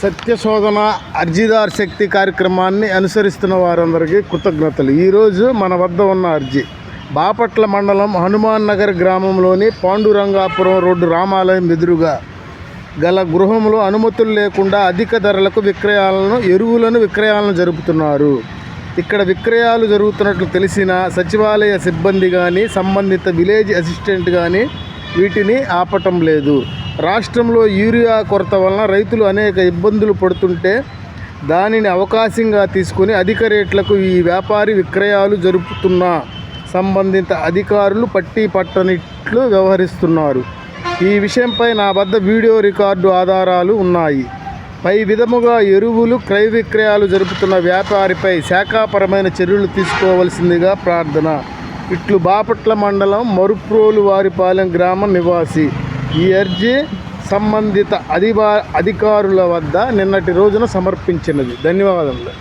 సత్యశోధన అర్జీదార్ శక్తి కార్యక్రమాన్ని అనుసరిస్తున్న వారందరికీ కృతజ్ఞతలు. ఈరోజు మన వద్ద ఉన్న అర్జీ. బాపట్ల మండలం హనుమాన్ నగర్ గ్రామంలోని పాండురంగాపురం రోడ్డు రామాలయం ఎదురుగా గల గృహంలో అనుమతులు లేకుండా అధిక ధరలకు విక్రయాలను ఎరువులను విక్రయాలను జరుపుతున్నారు. ఇక్కడ విక్రయాలు జరుగుతున్నట్లు తెలిసిన సచివాలయ సిబ్బంది కానీ సంబంధిత విలేజ్ అసిస్టెంట్ కానీ వీటిని ఆపటం లేదు. రాష్ట్రంలో యూరియా కొరత వలన రైతులు అనేక ఇబ్బందులు పడుతుంటే దానిని అవకాశంగా తీసుకొని అధిక రేట్లకు ఈ వ్యాపారి విక్రయాలు జరుపుతున్న సంబంధిత అధికారులు పట్టి పట్టనిట్లు వ్యవహరిస్తున్నారు. ఈ విషయంపై నా వద్ద వీడియో రికార్డు ఆధారాలు ఉన్నాయి. పై విధముగా ఎరువులు క్రయ విక్రయాలు జరుపుతున్న వ్యాపారిపై శాఖాపరమైన చర్యలు తీసుకోవలసిందిగా ప్రార్థన. ఇట్లు బాపట్ల మండలం మరుప్రోలు వారిపాలెం గ్రామ నివాసి ఈ అర్జీ సంబంధిత అధిబా అధికారుల వద్ద నిన్నటి రోజున సమర్పించినది. ధన్యవాదములు.